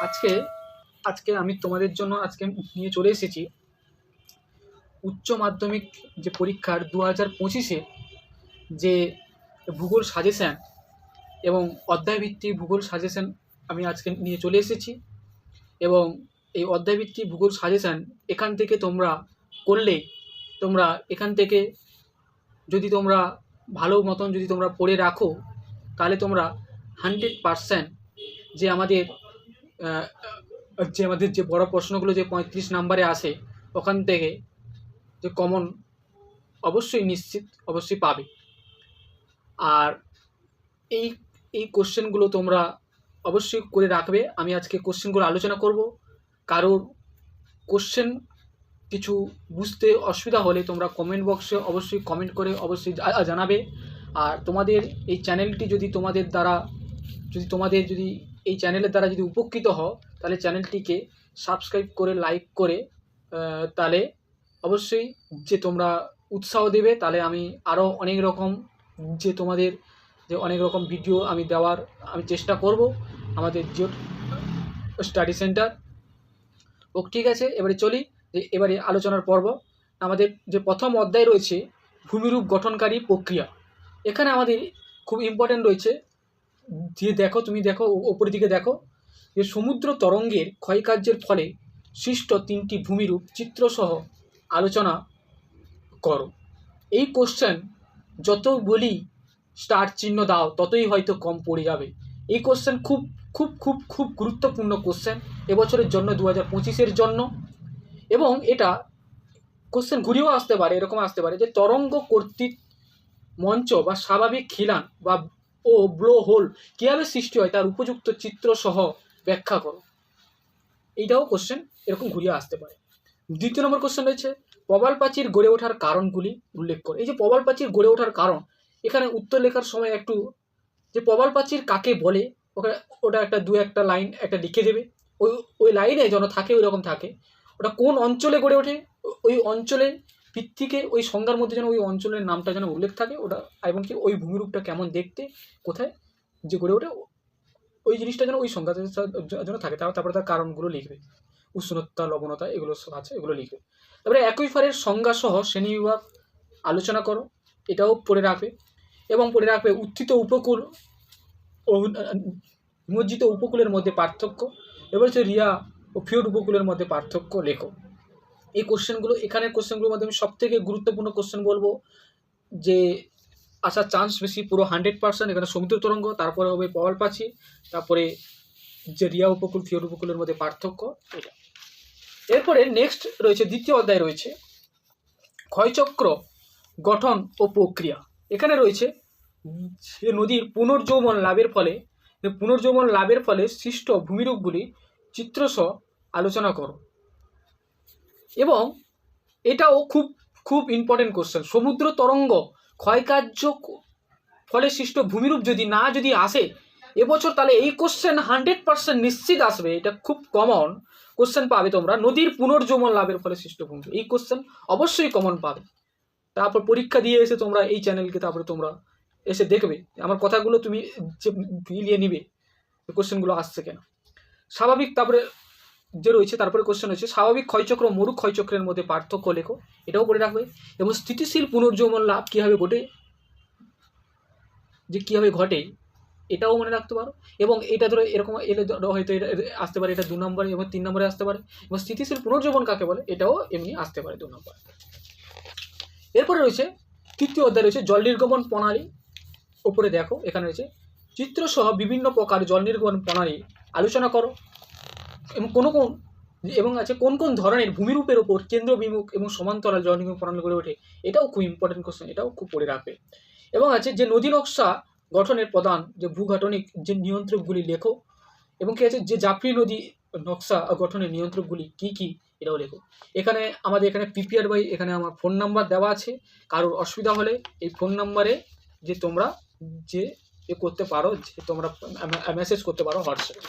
আজকে আজকে আমি তোমাদের জন্য আজকে নিয়ে চলে এসেছি উচ্চ মাধ্যমিক যে পরীক্ষার দু হাজার পঁচিশে যে ভূগোল সাজেশান এবং অধ্যায়ভিত্তিক ভূগোল সাজেশান আমি আজকে নিয়ে চলে এসেছি এবং এই অধ্যায়ভিত্তিক ভূগোল সাজেশান এখান থেকে তোমরা করলে, তোমরা এখান থেকে যদি তোমরা ভালো মতন যদি তোমরা পড়ে রাখো তাহলে তোমরা হান্ড্রেড পারসেন্ট যে আমাদের যে আমাদের যে বড় প্রশ্নগুলো যে পঁয়ত্রিশ নাম্বারে আসে, ওখান থেকে যে কমন অবশ্যই নিশ্চিত, অবশ্যই পাবে। আর এই এই কোশ্চেনগুলো তোমরা অবশ্যই করে রাখবে। আমি আজকে কোশ্চেনগুলো আলোচনা করব। কারোর কোশ্চেন কিছু বুঝতে অসুবিধা হলে তোমরা কমেন্ট বক্সে অবশ্যই কমেন্ট করে অবশ্যই জানাবে। আর তোমাদের এই চ্যানেলটি যদি তোমাদের দ্বারা, যদি তোমাদের যদি এই চ্যানেলের দ্বারা যদি উপকৃত হও, তাহলে চ্যানেলটিকে সাবস্ক্রাইব করে, লাইক করে তাহলে অবশ্যই যে তোমরা উৎসাহ দেবে, তাহলে আমি আরও অনেক রকম যে তোমাদের, যে অনেক রকম ভিডিও আমি দেওয়ার আমি চেষ্টা করব আমাদের জিও স্টাডি সেন্টার। ও ঠিক আছে, এবারে চলি, যে এবারে আলোচনার পর্ব। আমাদের যে প্রথম অধ্যায় রয়েছে, ভূমিরূপ গঠনকারী প্রক্রিয়া। এখানে আমাদের খুব ইম্পর্টেন্ট রয়েছে যে দেখো, তুমি দেখো ওপরের দিকে দেখো, যে সমুদ্র তরঙ্গের ক্ষয়কার্যের ফলে সৃষ্ট তিনটি ভূমিরূপ চিত্রসহ আলোচনা করো। এই কোশ্চেন যত বলি স্টার চিহ্ন দাও, ততই হয়তো কম পড়ে যাবে। এই কোশ্চেন খুব খুব খুব খুব গুরুত্বপূর্ণ কোশ্চেন এবছরের জন্য দু হাজার পঁচিশের জন্য। এবং এটা কোশ্চেন ঘুরিয়েও আসতে পারে, এরকম আসতে পারে যে তরঙ্গ কর্তৃক মঞ্চ বা স্বাভাবিক খিলান বা ও ব্লো হোল কীভাবে সৃষ্টি হয় তার উপযুক্ত চিত্র সহ ব্যাখ্যা করো। এইটাও কোশ্চেন এরকম ঘুরিয়ে আসতে পারে। দ্বিতীয় নম্বর কোশ্চেন রয়েছে, প্রবাল প্রাচীর গড়ে ওঠার কারণগুলি উল্লেখ করো। এই যে প্রবাল প্রাচীর গড়ে ওঠার কারণ, এখানে উত্তর লেখার সময় একটু যে প্রবাল প্রাচীর কাকে বলে ওখানে ওটা একটা দু একটা লাইন একটা লিখে দেবে। ওই ওই লাইনে যেন থাকে ওই রকম থাকে। ওটা কোন অঞ্চলে গড়ে ওঠে? ওই অঞ্চলের ভিত্তিকে ওই সংজ্ঞার মধ্যে যেন ওই অঞ্চলের নামটা যেন উল্লেখ থাকে, ওটা এবং কি ওই ভূমিরূপটা কেমন দেখতে, কোথায়, যে গড়ে ওঠে, ওই জিনিসটা যেন ওই সংজ্ঞাতে যেন থাকে। তার- তারপরে তার কারণগুলো লিখবে। উষ্ণতা, লবণতা এগুলো সব আছে, এগুলো লিখবে। তারপরে একই ফারের সংজ্ঞা সহ শ্রেণীবিভাগ আলোচনা করো, এটাও পড়ে রাখবে এবং পড়ে রাখবে উত্থিত উপকূল নিমজ্জিত উপকূলের মধ্যে পার্থক্য, এবার হচ্ছে রিয়া ও ফিওর উপকূলের মধ্যে পার্থক্য লেখো। এই কোশ্চেনগুলো এখানের কোশ্চেনগুলোর মধ্যে আমি সব থেকে গুরুত্বপূর্ণ কোশ্চেন বলব যে, আসার চান্স বেশি, পুরো হান্ড্রেড পার্সেন্ট এখানে সমুদ্র তরঙ্গ, তারপরে হবে পওয়াল পাচি তারপরে যে রিয়া উপকূল ফিওর উপকূলের মধ্যে পার্থক্য, এটা। এরপরে নেক্সট রয়েছে, দ্বিতীয় অধ্যায় রয়েছে, ক্ষয়চক্র গঠন ও প্রক্রিয়া। এখানে রয়েছে সে নদীর পুনর্যৌবন লাভের ফলে পুনর্যৌবন লাভের ফলে সৃষ্ট ভূমিরূপগুলি চিত্রসহ আলোচনা করো। এবং এটাও খুব খুব ইম্পর্টেন্ট কোশ্চেন সমুদ্র তরঙ্গ ক্ষয়কার্য ফলে সৃষ্ট ভূমিরূপ যদি না যদি আসে, এবছর তাহলে এই কোশ্চেন হান্ড্রেড পার্সেন্ট নিশ্চিত আসবে। এটা খুব কমন কোশ্চেন পাবে তোমরা। নদীর পুনর্যৌবন লাভের ফলে সৃষ্ট ভূমি এই কোশ্চেন অবশ্যই কমন পাবে। তারপর পরীক্ষা দিয়ে এসে তোমরা এই চ্যানেলকে তারপরে তোমরা এসে দেখবে আমার কথাগুলো তুমি যে মিলিয়ে নিবে কোশ্চেনগুলো আসছে কেন। স্বাভাবিক, তারপরে যে রয়েছে, তারপরে কোশ্চেন হচ্ছে, স্বাভাবিক ক্ষয়চক্র মরু ক্ষয়চক্রের মধ্যে পার্থক্য লেখো, এটাও পড়ে রাখবে। এবং স্থিতিশীল পুনর্যৌবন লাভ কীভাবে ঘটে? যে কীভাবে ঘটে, এটাও মনে রাখতে পারো। এবং এটা ধরো, এরকম এলে হয়তো এটা আসতে পারে, এটা দু নম্বরে এবং তিন নম্বরে আসতে পারে। এবং স্থিতিশীল পুনর্জীবন কাকে বলে? এটাও এমনি আসতে পারে দু নম্বর। এরপরে রয়েছে, তৃতীয় অধ্যায় রয়েছে, জল নির্গমন প্রণালী। উপরে দেখো, এখানে রয়েছে, চিত্রসহ বিভিন্ন প্রকার জল নির্গমন প্রণালী আলোচনা করো। এবং কোন কোন, এবং আছে কোন কোন ধরনের ভূমিরূপের ওপর কেন্দ্র বিমুখ এবং সমান্তরাল জল নির্গমন প্রণালী গড়ে ওঠে, এটাও খুব ইম্পর্টেন্ট কোশ্চেন এটাও খুব পড়ে রাখবে। এবং আছে যে নদী নকশা গঠনের প্রধান যে ভূঘাটনিক যে নিয়ন্ত্রকগুলি লেখো, এবং কি আছে যে জাফরি নদী নকশা গঠনের নিয়ন্ত্রকগুলি কি কি, এটাও লেখো। এখানে আমাদের এখানে পিপিআর বাই এখানে আমার ফোন নাম্বার দেওয়া আছে, কারোর অসুবিধা হলে এই ফোন নাম্বারে যে তোমরা যে করতে পারো, যে তোমরা মেসেজ করতে পারো হোয়াটসঅ্যাপে।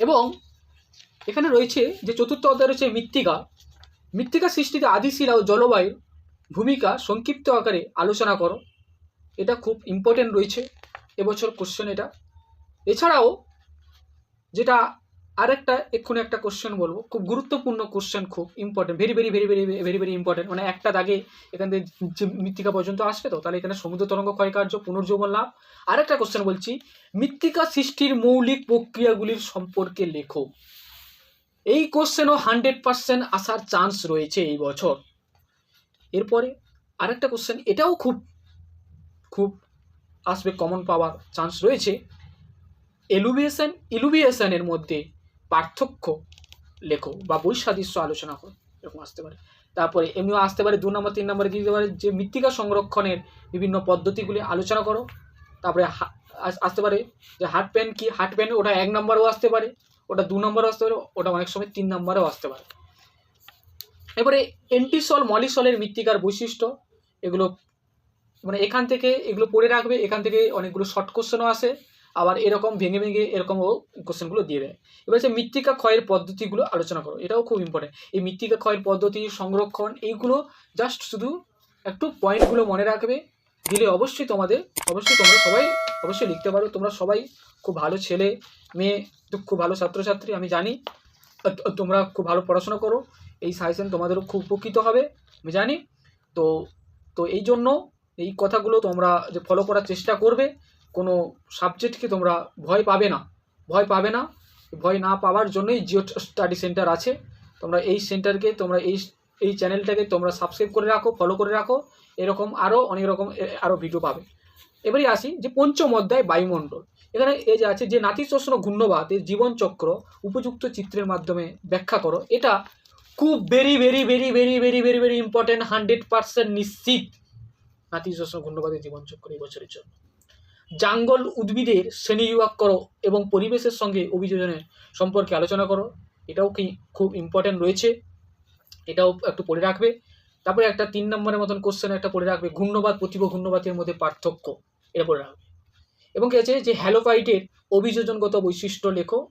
এবং এখানে রয়েছে যে চতুর্থ অধ্যায় রয়েছে মৃত্তিকা। মৃত্তিকা সৃষ্টিতে আদিশিলা ও জলবায়ুর ভূমিকা সংক্ষিপ্ত আকারে আলোচনা করো। এটা খুব ইম্পর্টেন্ট রয়েছে। এবছর কোশ্চেন এটা। এছাড়াও যেটা আরেকটা এক্ষুনি একটা কোশ্চেন বলব। খুব গুরুত্বপূর্ণ কোশ্চেন খুব important very very very very very very important মানে একটা দাগে এখান থেকে মৃত্তিকা পর্যন্ত আসবে তো, তাহলে এখানে সমুদ্র তরঙ্গ ক্ষয়কার্য পুনর্জীবন লাভ। আরেকটা কোশ্চেন বলছি, মৃত্তিকা সৃষ্টির মৌলিক প্রক্রিয়াগুলির সম্পর্কে লেখো। এই কোশ্চেনও হান্ড্রেড পার্সেন্ট আসার চান্স রয়েছে এই বছর। এরপরে আরেকটা কোশ্চেন এটাও খুব খুব আসবে কমন পাওয়ার চান্স রয়েছে। এলুভিয়েশন, ইলুভিয়েশনের মধ্যে পার্থক্য লেখো বা বৈসাদৃশ্য আলোচনা করো, এরকম আসতে পারে। তারপরে এমনিও আসতে পারে দু নম্বর, তিন নম্বরে দিতে পারে? যে মৃত্তিকা সংরক্ষণের বিভিন্ন পদ্ধতিগুলি আলোচনা করো। তারপরে আসতে পারে যে হার্ট প্যান কি, হার্ট পেন ওটা এক নম্বরেও আসতে পারে, ওটা দু নম্বরেও আসতে পারে, ওটা অনেক সময় তিন নম্বরেও আসতে পারে। এবারে এন্টিসল, মলিসলের মৃত্তিকার বৈশিষ্ট্য, এগুলো মানে এখান থেকে এগুলো পড়ে রাখবে, এখান থেকে অনেকগুলো শর্ট কোশ্চেনও আসে। আবার এরকম ভেঙে ভেঙে এরকমও কোশ্চেনগুলো দিয়ে দেয়। এবার হচ্ছে মৃত্তিকা ক্ষয়ের পদ্ধতিগুলো আলোচনা করো, এটাও খুব ইম্পর্টেন্ট এই মৃত্তিকা ক্ষয়ের পদ্ধতি, সংরক্ষণ, এইগুলো জাস্ট শুধু একটু পয়েন্টগুলো মনে রাখবে, দিলে অবশ্যই তোমাদের, অবশ্যই তোমরা সবাই অবশ্যই লিখতে পারো। তোমরা সবাই খুব ভালো ছেলে, মেয়ে, খুব ভালো ছাত্রছাত্রী, আমি জানি। তোমরা খুব ভালো পড়াশোনা করো, এই সাজেশন তোমাদেরও খুব উপকৃত হবে, আমি জানি। তো তো এই জন্য এই কথাগুলো তোমরা যে ফলো করার চেষ্টা করবে কোনো সাবজেক্টকে তোমরা ভয় পাবে না। ভয় পাবে না, ভয় না পাওয়ার জন্যই জিও স্টাডি সেন্টার আছে। তোমরা এই সেন্টারকে তোমরা এই এই চ্যানেলটাকে তোমরা সাবস্ক্রাইব করে রাখো ফলো করে রাখো। এরকম আরও অনেক রকম, এ- আরও ভিডিও পাবে। এবারে আসি যে পঞ্চম অধ্যায় বায়ুমণ্ডল। এখানে এই যে আছে যে নাতিশোষণ ঘূর্ণবাদ এর জীবনচক্র উপযুক্ত চিত্রের মাধ্যমে ব্যাখ্যা করো। এটা খুব very very very very very very very important hundred percent নিশ্চিত নাতিশোষণ ঘূর্ণবাদের জীবনচক্র এই বছরের জন্য। জাঙ্গল উদ্ভিদের শ্রেণীবিভাগ করো এবং পরিবেশের সঙ্গে অভিযোজনের সম্পর্কে আলোচনা করো। এটাও কি খুব ইম্পর্টেন্ট রয়েছে। এটাও একটু পড়ে রাখবে। তারপরে একটা তিন নম্বরের মতন কোশ্চেন একটা পড়ে রাখবে। ঘূর্ণবাদ প্রতিভ ঘূর্ণবাদের মধ্যে পার্থক্য। এটা পড়ে রাখবে। এবং কি আছে যে হ্যালোফাইটের অভিযোজনগত বৈশিষ্ট্য লেখো।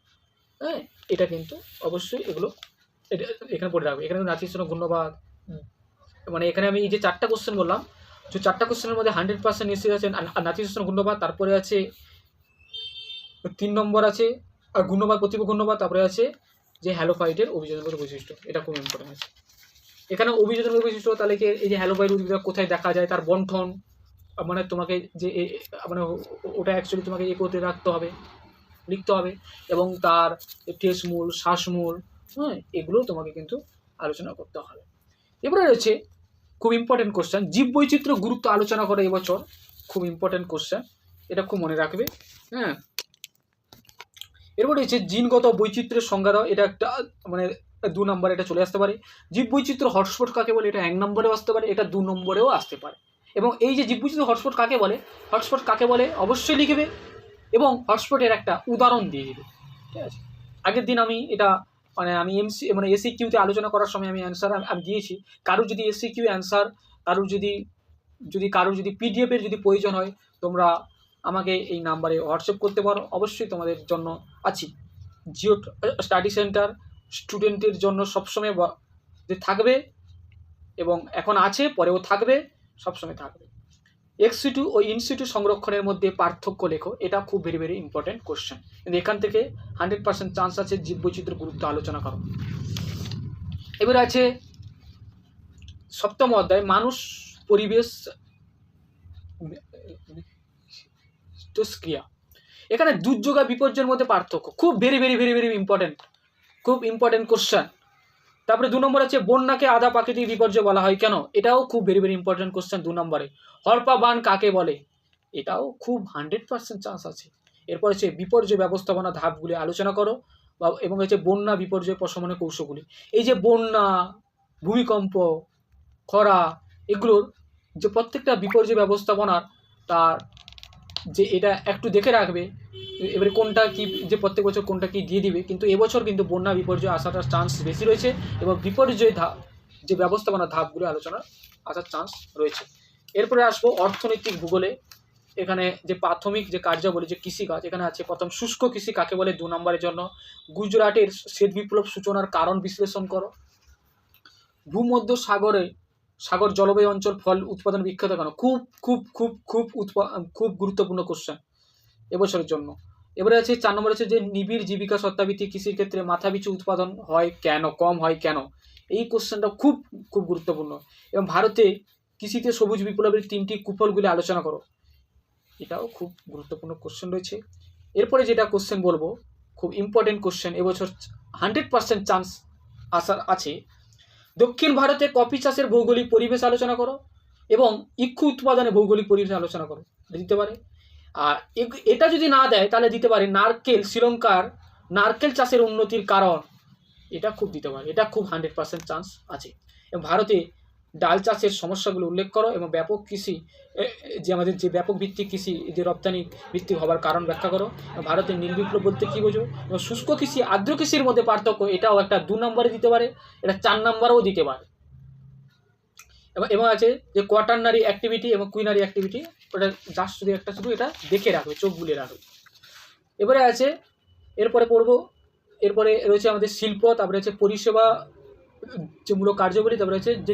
হ্যাঁ এটা কিন্তু অবশ্যই এগুলো এটা এখানে পড়ে রাখবে। এখানে নাতিশীতোষ্ণ ঘূর্ণবাদ মানে এখানে আমি এই যে চারটা কোশ্চেন বললাম যে চারটা কোশ্চেনের মধ্যে হান্ড্রেড পার্সেন্ট নিশ্চিত আছে নাতিশীতোষ্ণ ঘূর্ণবাদ তারপরে আছে তিন নম্বর আছে, আর ঘূর্ণবাদ প্রতিভ ঘূর্ণবাদ তারপরে আছে যে হ্যালোফাইটের অভিযোজনগত বৈশিষ্ট্য। এটা খুব ইম্পর্টেন্ট আছে। এখানে অভিযোজনগত বৈশিষ্ট্য তাহলে কি এই যে হ্যালোফাইট উদ্ভিদ কোথায় দেখা যায়, তার বন্ঠন মানে তোমাকে যে মানে ওটা অ্যাকচুয়ালি তোমাকে এ করতে রাখতে হবে, লিখতে হবে, এবং তার টেসমূল শ্বাসমূল হ্যাঁ এগুলো তোমাকে কিন্তু আলোচনা করতে হবে। এবারে রয়েছে খুব ইম্পর্টেন্ট কোশ্চেন জীব বৈচিত্র্য গুরুত্ব আলোচনা করে এবছর। খুব ইম্পর্টেন্ট কোশ্চেন এটা খুব মনে রাখবে। হ্যাঁ। এরপর রয়েছে জিনগত বৈচিত্র্যের সংজ্ঞা এটা একটা মানে দু নম্বরে এটা চলে আসতে পারে। জীব বৈচিত্র্য হটস্পট কাকে বলে? এটা এক নম্বরেও আসতে পারে, এটা দু নম্বরেও আসতে পারে। এবং এই যে জীব বৈচিত্র্য হটস্পট কাকে বলে? হটস্পট কাকে বলে? অবশ্যই লিখবে। এবং হটস্পটের একটা উদাহরণ দিয়ে দেবে। ঠিক আছে? আগের দিন আমি এটা মানে আমি এমসি মানে এসি কিউতে আলোচনা করার সময় আমি অ্যান্সার আমি দিয়েছি। কারোর যদি এসি কিউ অ্যান্সার কারোর যদি যদি কারোর যদি পিডিএফের যদি প্রয়োজন হয়, তোমরা আমাকে এই নাম্বারে হোয়াটসঅ্যাপ করতে পারো। অবশ্যই তোমাদের জন্য আছি। জিও স্টাডি সেন্টার স্টুডেন্টের জন্য সবসময় থাকবে এবং এখন আছে, পরেও থাকবে, সবসময় থাকবে। এক্সিটু ও ইনসিটু সংরক্ষণের মধ্যে পার্থক্য লেখো। এটা খুব ভেরি ভেরি ইম্পর্টেন্ট কোশ্চেন কিন্তু এখান থেকে হান্ড্রেড পার্সেন্ট চান্স আছে জীববৈচিত্র্য গুরুত্ব আলোচনা করো। এবার আছে সপ্তম অধ্যায়, মানুষ, পরিবেশ ক্রিয়া এখানে দুর্যোগ আর বিপর্যয়ের মধ্যে পার্থক্য। খুব very very very very important খুব ইম্পর্টেন্ট কোশ্চেন তারপরে দু নম্বর আছে বন্যাকে আধা প্রাকৃতিক বিপর্যয় বলা হয়। কেন? এটাও খুব ভেরি ভেরি ইম্পর্টেন্ট কোশ্চেন দু নম্বরে। হরপা বান কাকে বলে? এটাও খুব হান্ড্রেড পার্সেন্ট চান্স আছে। এরপর হচ্ছে বিপর্যয় ব্যবস্থাপনা ধাপগুলি আলোচনা করো বা এবং হচ্ছে বন্যা বিপর্যয় প্রশমনের কৌশলগুলি। এই যে বন্যা, ভূমিকম্প, খরা, এগুলোর যে প্রত্যেকটা বিপর্যয় ব্যবস্থাপনার তার যে এটা একটু দেখে রাখবে, এবারে কোনটা কি, যে প্রত্যেক বছর কোনটা কি দিয়ে দিবে, কিন্তু এবছর কিন্তু বন্যা বিপর্যয় আসাটার চান্স বেশি রয়েছে এবং বিপর্যয় ধাপ, যে ব্যবস্থাপনা ধাপগুলো আলোচনা আসার চান্স রয়েছে। এরপরে আসব অর্থনৈতিক ভূগোলে। এখানে যে প্রাথমিক যে কার্যাবলী, যে কৃষিকাজ, এখানে আছে প্রথম শুষ্ক কৃষি কাকে বলে দু নম্বরের জন্য। গুজরাটের শ্বেত বিপ্লব সূচনার কারণ বিশ্লেষণ করো। ভূমধ্য সাগরে সাগর জলবায়ু অঞ্চল ফল উৎপাদন বিখ্যাত কেন? খুব খুব খুব খুব খুব গুরুত্বপূর্ণ কোশ্চেন এবছরের জন্য। এবারে আছে, চার নম্বর আছে যে নিবিড় জীবিকা সত্তাভিত্তিক কৃষির ক্ষেত্রে মাথাপিছু উৎপাদন হয় কেন, কম হয় কেন? এই কোশ্চেনটা খুব খুব গুরুত্বপূর্ণ। এবং ভারতে কৃষিতে সবুজ বিপ্লবের তিনটি কুফলগুলি আলোচনা করো। এটাও খুব গুরুত্বপূর্ণ কোশ্চেন রয়েছে। এরপরে যেটা কোশ্চেন বলব, খুব ইম্পর্টেন্ট কোশ্চেন এবছর হান্ড্রেড পার্সেন্ট চান্স আসার আছে। দক্ষিণ ভারতে কফি চাষের ভৌগোলিক পরিবেশ আলোচনা করো এবং ইক্ষু উৎপাদনে ভৌগোলিক পরিবেশ আলোচনা করো। দিতে পারে। আর এটা যদি না দেয়, তাহলে দিতে পারে নারকেল, শ্রীলঙ্কার নারকেল চাষের উন্নতির কারণ। এটা খুব দিতে পারে। এটা খুব হান্ড্রেড পার্সেন্ট চান্স আছে। এবং ভারতে ডাল চাষের সমস্যাগুলো উল্লেখ করো এবং ব্যাপক কৃষি যে আমাদের যে ব্যাপক ভিত্তিক কৃষি, যে রপ্তানি ভিত্তিক হবার কারণ ব্যাখ্যা করো। ভারতের নীল বিপ্লব বলতে কী বোঝো? এবং শুষ্ক কৃষি, আর্দ্র কৃষির মধ্যে পার্থক্য এটাও একটা দু নম্বরে দিতে পারে, এটা চার নম্বরেও দিতে পারে। এবং এবং আছে যে কোয়াটারনারি অ্যাক্টিভিটি এবং কুইনারি অ্যাক্টিভিটি ওটা জাস্ট শুধু একটা শুধু এটা দেখে রাখবে, চোখ বুলিয়ে রাখবে। এবারে আছে, এরপরে পড়ব, এরপরে রয়েছে আমাদের শিল্প, তারপরে আছে পরিষেবা যে মূলক কার্যাবলী, তারপরে আছে যে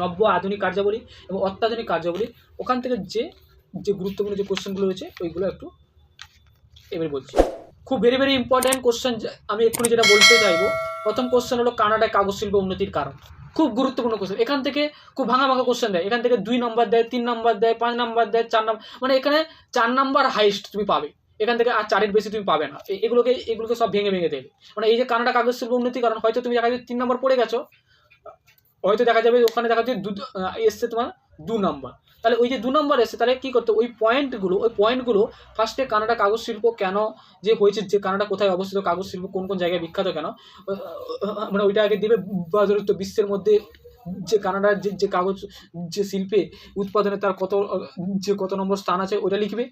নব্য আধুনিক কার্যাবলী এবং অত্যাধুনিক কার্যাবলী, ওখান থেকে যে যে গুরুত্বপূর্ণ যে কোশ্চেনগুলো রয়েছে, ওইগুলো একটু এবার বলছি। খুব ভেরি ভেরি ইম্পর্ট্যান্ট কোশ্চেন আমি এক্ষুনি যেটা বলতে চাইব, প্রথম কোশ্চেন হলো কানাডায় কাগজ শিল্প উন্নতির কারণ। খুব গুরুত্বপূর্ণ কোশ্চেন এখান থেকে খুব ভাঙা ভাঙা কোশ্চেন দেয়। এখান থেকে দুই নম্বর দেয়, তিন নম্বর দেয়, পাঁচ নম্বর দেয়, চার নম্বর মানে এখানে চার নম্বর হাইস্ট তুমি পাবে। এখান থেকে আর চারের বেশি তুমি পাবে না। এগুলোকে এগুলোকে সব ভেঙে ভেঙে দেবে। মানে এই যে কানাডা কাগজ শিল্প উন্নতি, কারণ হয়তো তুমি দেখা যাচ্ছে তিন নম্বর পড়ে গেছো, হয়তো দেখা যাবে ওখানে দেখা যাচ্ছে দু এসছে তোমার দু নম্বর। তাহলে ওই যে দু নম্বর এসছে, তাহলে কী করতে ওই পয়েন্টগুলো ওই পয়েন্টগুলো ফার্স্টে কানাডা কাগজ শিল্প কেন যে হয়েছে, যে কানাডা কোথায় অবস্থিত, কাগজ শিল্প কোন কোন জায়গায় বিখ্যাত কেন? মানে ওইটা আগে দিবে বাজারিত বিশ্বের মধ্যে যে কানাডার যে যে কাগজ, যে শিল্পে উৎপাদনে তার কত, যে কত নম্বর স্থান আছে, ওইটা লিখবে।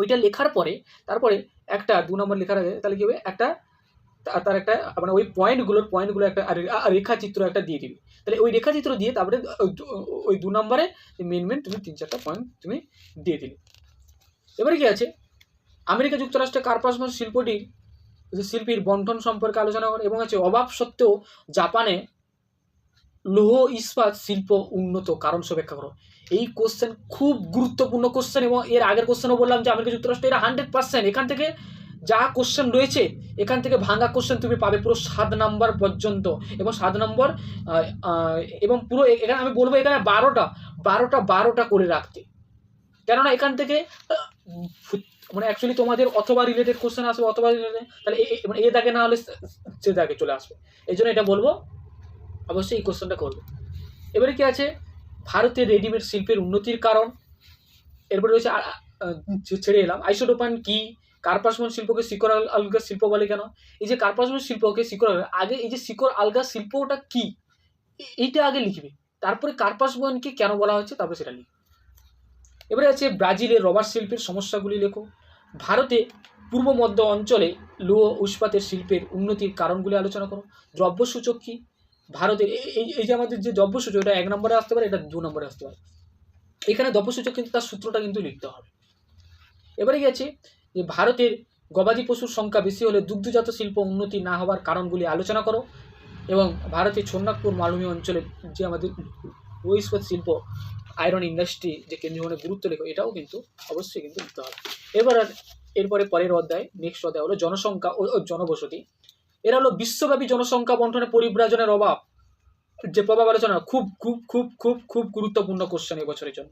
ওইটা লেখার পরে, তারপরে একটা দু নম্বর লেখার আগে তাহলে কী হবে? একটা তার একটা মানে ওই পয়েন্টগুলোর পয়েন্টগুলো একটা রেখাচিত্র একটা দিয়ে দিবি। তাহলে ওই রেখাচিত্র দিয়ে তারপরে ওই দু- নম্বরে মেন মেন তুমি তিন চারটা পয়েন্ট তুমি দিয়ে দিলে। এবারে কি আছে? আমেরিকা যুক্তরাষ্ট্রে কার্পাসমাস শিল্পটির শিল্পীর বন্টন সম্পর্কে আলোচনা করে, এবং আছে অভাব সত্ত্বেও জাপানে লৌহ ইস্পাত শিল্প উন্নত কারণ সে ব্যাখ্যা করো। এই কোশ্চেন খুব গুরুত্বপূর্ণ কোশ্চেন এবং এর আগের কোশ্চেনও বললাম যে আমেরিকা যুক্তরাষ্ট্র এটা হান্ড্রেড পার্সেন্ট এখান থেকে যা কোশ্চেন রয়েছে, এখান থেকে ভাঙা কোশ্চেন তুমি পাবে পুরো সাত নম্বর পর্যন্ত এবং সাত নম্বর এবং পুরো এখানে আমি বলব এখানে বারোটা বারোটা বারোটা করে রাখতে। কেননা এখান থেকে মানে অ্যাকচুয়ালি তোমাদের অথবা রিলেটেড কোশ্চেন আসবে, অথবা রিলেটেড তাহলে মানে এ দাগে না হলে সে দাগে চলে আসবে। এই জন্য এটা বলব, অবশ্যই এই কোশ্চেনটা করবে। এবারে কি আছে? ভারতের রেডিমেড শিল্পের উন্নতির কারণ। এরপরে রয়েছে ছেড়ে এলাম, আইসোটোপান কি? কার্পাসমন শিল্পকে শিকড় আল- আলগা শিল্প বলে কেন? এই যে কার্পাসমন শিল্পকে শিকড় আগে এই যে শিকড় আলগা শিল্পটা কি? এইটা আগে লিখবে। তারপরে কার্পাসমনকে কেন বলা হচ্ছে? তারপরে সেটা লিখবে। এবারে আছে ব্রাজিলের রবার শিল্পের সমস্যাগুলি লেখো। ভারতে পূর্ব মধ্য অঞ্চলে লৌহ ইস্পাতের শিল্পের উন্নতির কারণগুলি আলোচনা করো। দ্রব্য সূচক কি? ভারতের, এই- এই যে আমাদের যে দ্রব্য সূচক এটা এক নম্বরে আসতে পারে, এটা দু নম্বরে আসতে পারে। এখানে দ্রব্য সূচক কিন্তু তার সূত্রটা কিন্তু লিখতে হবে। এবারে গেছে যে ভারতের গবাদি পশুর সংখ্যা বেশি হলে দুগ্ধজাত শিল্প উন্নতি না হওয়ার কারণগুলি আলোচনা করো এবং ভারতের সোনাগপুর মালভূমি অঞ্চলে যে আমাদের ইস্পাত শিল্প আয়রন ইন্ডাস্ট্রি যে কেন্দ্রীয় গুরুত্ব লেখো, এটাও কিন্তু অবশ্যই কিন্তু লিখতে হবে। এবার এরপরে পরের অধ্যায় নেক্সট অধ্যায় হলো জনসংখ্যা ও জনবসতি। এরা হলো বিশ্বব্যাপী জনসংখ্যা বন্টনে পরিব্রাজনের অভাব। যে প্রভাব আলোচনা, খুব খুব খুব খুব খুব গুরুত্বপূর্ণ কোশ্চেন এবছরের জন্য।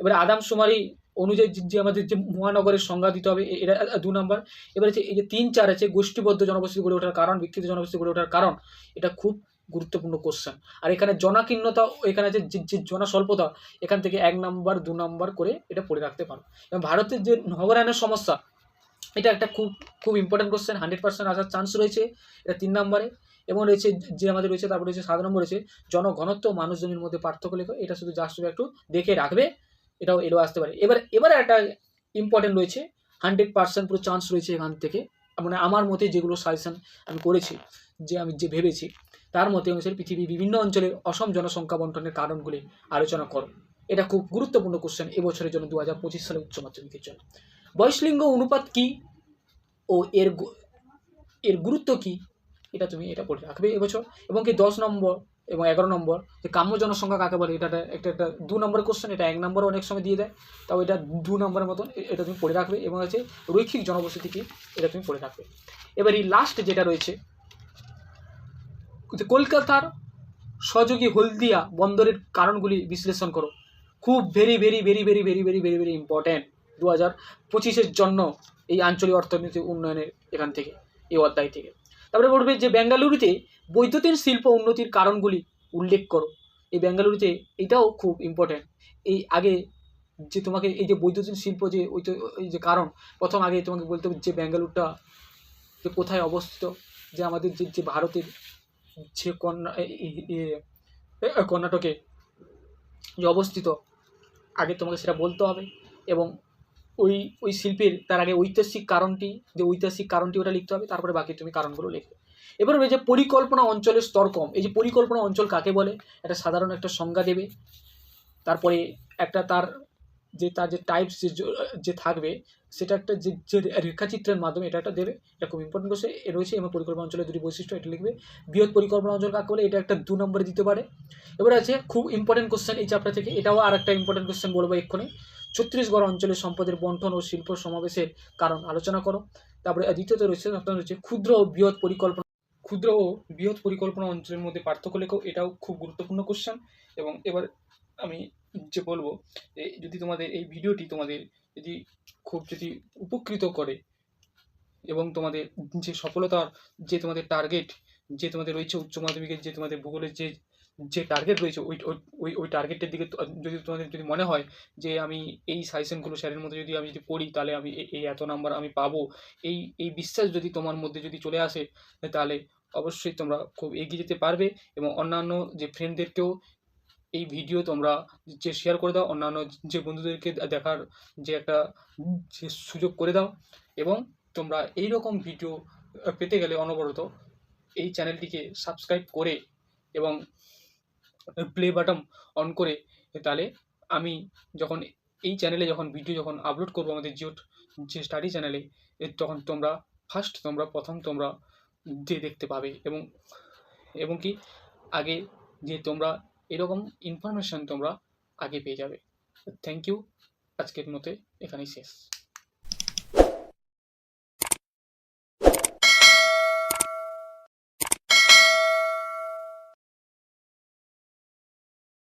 এবারে আদামশুমারি অনুযায়ী যে- আমাদের যে মহানগরের সংজ্ঞা দিতে হবে এটা দু নম্বর এবারে যে, এই যে তিন চার আছে, গোষ্ঠীবদ্ধ জনবসতি গড়ে ওঠার কারণ বিক্ষিপ্ত জনবসতি গড়ে ওঠার কারণ, এটা খুব গুরুত্বপূর্ণ কোশ্চেন আর এখানে জনাকীর্ণতা, এখানে যে- যে জনস্বল্পতা, এখান থেকে এক নম্বর দু নম্বর করে এটা পড়ে রাখতে পারো। এবং ভারতের যে নগরায়নের সমস্যা এটা একটা খুব খুব ইম্পর্টেন্ট কোশ্চেন হান্ড্রেড পার্সেন্ট আসার চান্স রয়েছে, এটা তিন নম্বরে। এবং রয়েছে যে আমাদের রয়েছে, তারপর রয়েছে সাত নম্বর রয়েছে, জনঘনত্ব ও মানুষ জমির মধ্যে পার্থক্য লেখো, এটা শুধু জাস্ট একটু দেখে রাখবে, এটাও এলো আসতে পারে। এবার, এবারে একটা ইম্পর্টেন্ট রয়েছে হান্ড্রেড পার্সেন্ট পুরো চান্স রয়েছে এখান থেকে। মানে আমার মতে যেগুলো সাজেশন আমি করেছি, যে আমি যে ভেবেছি, তার মতে অনুসারে পৃথিবীর বিভিন্ন অঞ্চলের অসম জনসংখ্যা বন্টনের কারণগুলি আলোচনা করো। এটা খুব গুরুত্বপূর্ণ কোশ্চেন এবছরের জন্য দু হাজার পঁচিশ সালে উচ্চ মাধ্যমিকের জন্য। বয়সলিঙ্গ অনুপাত কি? ও এর এর গুরুত্ব কি? এটা তুমি এটা পড়ে রাখবে এবছর এবং কি দশ নম্বর এবং এগারো নম্বর, যে কাম্য জনসংখ্যা কাকে বলে? এটা একটা- একটা দু নম্বর কোশ্চেন এটা এক নম্বর অনেক সময় দিয়ে দেয়। তাও এটা দু নম্বরের মতন এটা তুমি পড়ে রাখবে। এবং আছে রৈখিক জনবসতি কি? এটা তুমি পড়ে রাখবে। এবার এই লাস্ট যেটা রয়েছে, যে কলকাতার সহযোগী হলদিয়া বন্দরের কারণগুলি বিশ্লেষণ করো। খুব very very very very very very very very important দু হাজার পঁচিশের জন্য এই আঞ্চলিক অর্থনীতি উন্নয়নের এখান থেকে, এই অধ্যায় থেকে। তারপরে বলবে যে বেঙ্গালুরুতে বৈদ্যুতিন শিল্প উন্নতির কারণগুলি উল্লেখ করো। এই বেঙ্গালুরুতে এটাও খুব ইম্পর্ট্যান্ট এই আগে যে তোমাকে এই যে বৈদ্যুতিন শিল্প যে ওই যে কারণ, প্রথম আগে তোমাকে বলতে হবে যে বেঙ্গালুরুটা যে কোথায় অবস্থিত, যে আমাদের যে যে ভারতের যে কর্ণা কর্ণাটকে যে অবস্থিত, আগে তোমাকে সেটা বলতে হবে। এবং ওই ওই শিল্পের তার আগে ঐতিহাসিক কারণটি, যে ঐতিহাসিক কারণটি ওটা লিখতে হবে, তারপরে বাকি তুমি কারণগুলো লিখবে এবার যে পরিকল্পনা অঞ্চলের স্তর কম, এই যে পরিকল্পনা অঞ্চল কাকে বলে? একটা সাধারণ একটা সংজ্ঞা দেবে। তারপরে একটা তার যে তার যে টাইপস যে থাকবে, সেটা একটা যে যে রেখাচিত্রের মাধ্যমে এটা একটা দেবে খুব ইম্পর্টেন্ট কোর্সে রয়েছে এবং পরিকল্পনা অঞ্চলের দুটি বৈশিষ্ট্য এটা লিখবে। বৃহৎ পরিকল্পনা অঞ্চল কাকে বলে? এটা একটা দু নম্বরে দিতে পারে। এবার আছে খুব ইম্পর্টেন্ট কোশ্চেন এই চ্যাপ্টার থেকে, এটাও আর একটা ইম্পর্টেন্ট কোশ্চেন বলব এক্ষুনি। ছত্তিশগড় অঞ্চলের সম্পদের বন্টন ও শিল্প সমাবেশের কারণ আলোচনা করো। তারপরে দ্বিতীয়ত রয়েছে, আপনার হচ্ছে ক্ষুদ্র ও বৃহৎ পরিকল্পনা, ক্ষুদ্র ও বৃহৎ পরিকল্পনা অঞ্চলের মধ্যে পার্থক্য লেখো, এটাও খুব গুরুত্বপূর্ণ কোশ্চেন এবং এবার আমি যে বলব যদি তোমাদের এই ভিডিওটি তোমাদের যদি খুব যদি উপকৃত করে এবং তোমাদের যে সফলতার যে তোমাদের টার্গেট যে তোমাদের রয়েছে উচ্চ মাধ্যমিকের, যে তোমাদের ভূগোলের যে যে টার্গেট রয়েছে, ওই, ওই- ওই টার্গেটের দিকে যদি তোমাদের যদি মনে হয় যে আমি এই সাজেশনগুলো স্যারের মধ্যে যদি আমি যদি পড়ি, তাহলে আমি এই এত নাম্বার আমি পাবো। এই এই বিশ্বাস যদি তোমার মধ্যে যদি চলে আসে, তাহলে অবশ্যই তোমরা খুব এগিয়ে যেতে পারবে এবং অন্যান্য যে ফ্রেন্ডদেরকেও এই ভিডিও তোমরা যে শেয়ার করে দাও, অন্যান্য যে বন্ধুদেরকে দেখার যে একটা, যে সুযোগ করে দাও এবং তোমরা এই রকম ভিডিও পেতে গেলে অনবরত এই চ্যানেলটিকে সাবস্ক্রাইব করে এবং প্লে বাটন অন করে তাহলে আমি যখন এই চ্যানেলে যখন ভিডিও যখন আপলোড করব আমাদের জিও যে স্টাডি চ্যানেলে তখন তোমরা ফার্স্ট তোমরা, প্রথম তোমরা যে দেখতে পাবে এবং এবং কি আগে যে তোমরা এরকম ইনফরমেশন তোমরা আগে পেয়ে যাবে। থ্যাংক ইউ আজকের মতে এখানেই শেষ।